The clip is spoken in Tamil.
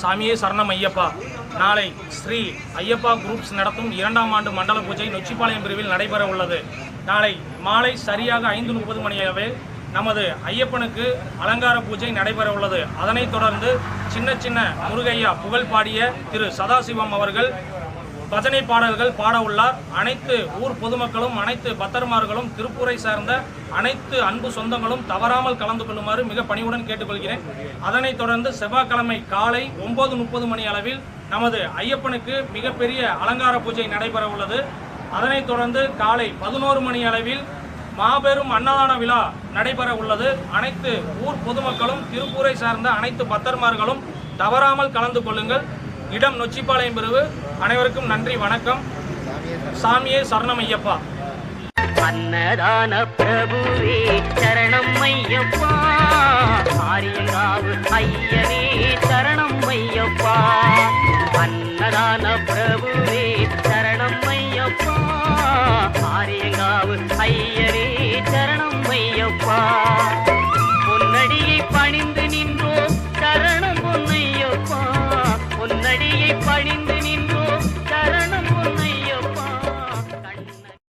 சாமியே சரணம் ஐயப்பா. நாளை ஸ்ரீ ஐயப்பா குரூப்ஸ் நடத்தும் இரண்டாம் ஆண்டு மண்டல பூஜை நொச்சிப்பாளையம் பிரிவில் நடைபெற உள்ளது. நாளை மாலை சரியாக ஐந்து முப்பது மணியாகவே நமது ஐயப்பனுக்கு அலங்கார பூஜை நடைபெற உள்ளது. அதனைத் தொடர்ந்து சின்ன சின்ன முருகையா புகழ் பாடிய திரு சதாசிவம் அவர்கள் பஜனை பாடல்கள் பாட உள்ளார். அனைத்து ஊர் பொதுமக்களும் அனைத்து பத்தர்மார்களும் திருப்பூரை சார்ந்த அனைத்து அன்பு சொந்தங்களும் தவறாமல் கலந்து கொள்ளுமாறு மிக பணிவுடன் கேட்டுக்கொள்கிறேன். அதனைத் தொடர்ந்து செவ்வாய்க்கிழமை காலை ஒன்பது முப்பது மணி அளவில் நமது ஐயப்பனுக்கு மிகப்பெரிய அலங்கார பூஜை நடைபெற உள்ளது. அதனைத் தொடர்ந்து காலை பதினோரு மணி அளவில் மாபெரும் அன்னதான விழா நடைபெற உள்ளது. அனைத்து ஊர் பொதுமக்களும் திருப்பூரை சார்ந்த அனைத்து பத்தர்மார்களும் தவறாமல் கலந்து கொள்ளுங்கள். இடம் நொச்சிப்பாளையம் பிரிவு. அனைவருக்கும் நன்றி வணக்கம். சாமியே சரணம் ஐயப்பா. அன்னதான பிரபுவே சரணம் ஐயப்பா. ஆரியங்காவு ஐயனே சரணம் ஐயப்பா. அன்னதான பிரபுவே பணிந்து பணிந்து